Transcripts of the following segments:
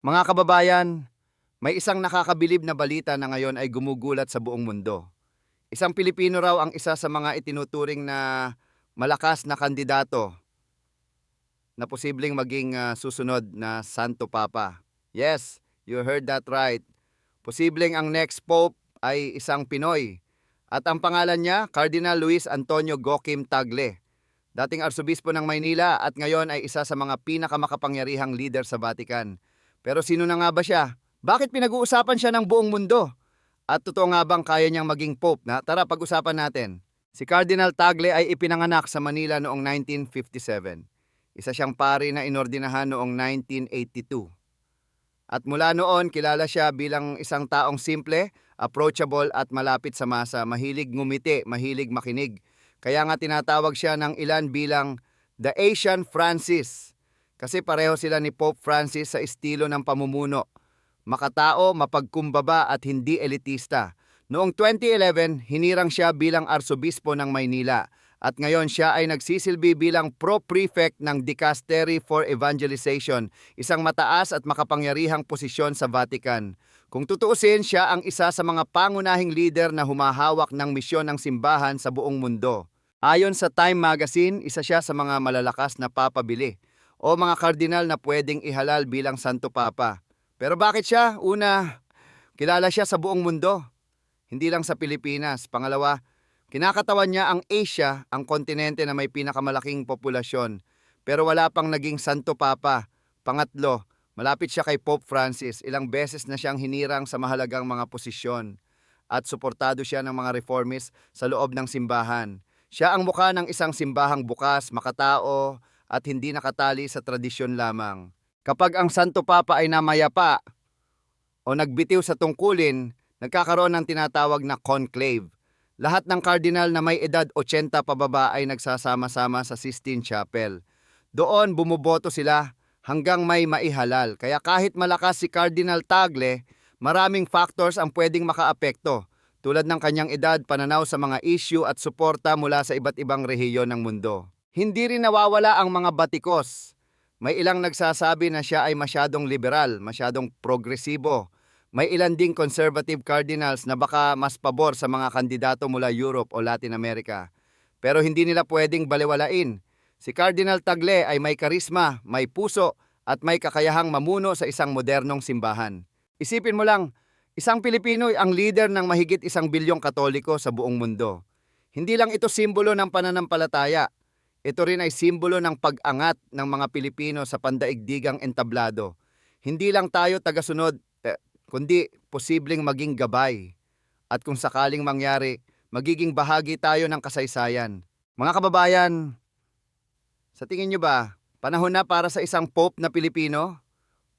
Mga kababayan, may isang nakakabilib na balita na ngayon ay gumugulat sa buong mundo. Isang Pilipino raw ang isa sa mga itinuturing na malakas na kandidato na posibleng maging ah, susunod na Santo Papa. Yes, you heard that right. Posibleng ang next Pope ay isang Pinoy. At ang pangalan niya, Cardinal Luis Antonio Gokim Tagle. Dating Arsobispo ng Maynila at ngayon ay isa sa mga pinakamakapangyarihang leader sa Vatican. Pero sino na nga ba siya? Bakit pinag-uusapan siya ng buong mundo? At totoo nga bang kaya niyang maging Pope na? Tara, pag-usapan natin. Si Cardinal Tagle ay ipinanganak sa Manila noong 1957. Isa siyang pari na inordinahan noong 1982. At mula noon, kilala siya bilang isang taong simple, approachable at malapit sa masa, mahilig ngumiti, mahilig makinig. Kaya nga tinatawag siya ng ilan bilang The Asian Francis. Kasi pareho sila ni Pope Francis sa estilo ng pamumuno. Makatao, mapagkumbaba at hindi elitista. Noong 2011, hinirang siya bilang arsobispo ng Maynila at ngayon siya ay nagsisilbi bilang pro-prefect ng Dicastery for Evangelization, isang mataas at makapangyarihang posisyon sa Vatican. Kung tutuusin, siya ang isa sa mga pangunahing leader na humahawak ng misyon ng simbahan sa buong mundo. Ayon sa Time Magazine, isa siya sa mga malalakas na papabili o mga kardinal na pwedeng ihalal bilang Santo Papa. Pero bakit siya? Una, kilala siya sa buong mundo. Hindi lang sa Pilipinas. Pangalawa, kinakatawan niya ang Asia, ang kontinente na may pinakamalaking populasyon. Pero wala pang naging Santo Papa. Pangatlo, malapit siya kay Pope Francis. Ilang beses na siyang hinirang sa mahalagang mga posisyon. At suportado siya ng mga reformist sa loob ng simbahan. Siya ang mukha ng isang simbahang bukas, makatao, at hindi nakatali sa tradisyon lamang. Kapag ang Santo Papa ay namayapa o nagbitiw sa tungkulin, nagkakaroon ng tinatawag na conclave. Lahat ng kardinal na may edad 80 pababa ay nagsasama-sama sa Sistine Chapel. Doon bumuboto sila hanggang may maihalal. Kaya kahit malakas si Cardinal Tagle, maraming factors ang pwedeng makaapekto tulad ng kanyang edad, pananaw sa mga issue at suporta mula sa iba't ibang rehiyon ng mundo. Hindi rin nawawala ang mga batikos. May ilang nagsasabi na siya ay masyadong liberal, masyadong progresibo. May ilan ding conservative cardinals na baka mas pabor sa mga kandidato mula Europe o Latin America. Pero hindi nila pwedeng baliwalain. Si Cardinal Tagle ay may karisma, may puso, at may kakayahang mamuno sa isang modernong simbahan. Isipin mo lang, isang Pilipino ang leader ng mahigit isang bilyong katoliko sa buong mundo. Hindi lang ito simbolo ng pananampalataya, ito rin ay simbolo ng pag-angat ng mga Pilipino sa pandaigdigang entablado. Hindi lang tayo tagasunod, eh, kundi posibleng maging gabay. At kung sakaling mangyari, magiging bahagi tayo ng kasaysayan. Mga kababayan, sa tingin nyo ba, panahon na para sa isang Pope na Pilipino?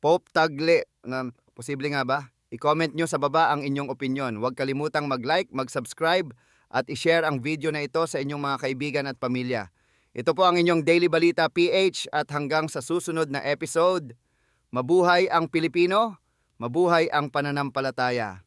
Pope Tagle, na posible nga ba? I-comment nyo sa baba ang inyong opinion. Huwag kalimutang mag-like, mag-subscribe, at i-share ang video na ito sa inyong mga kaibigan at pamilya. Ito po ang inyong Daily Balita PH at hanggang sa susunod na episode, mabuhay ang Pilipino, mabuhay ang pananampalataya.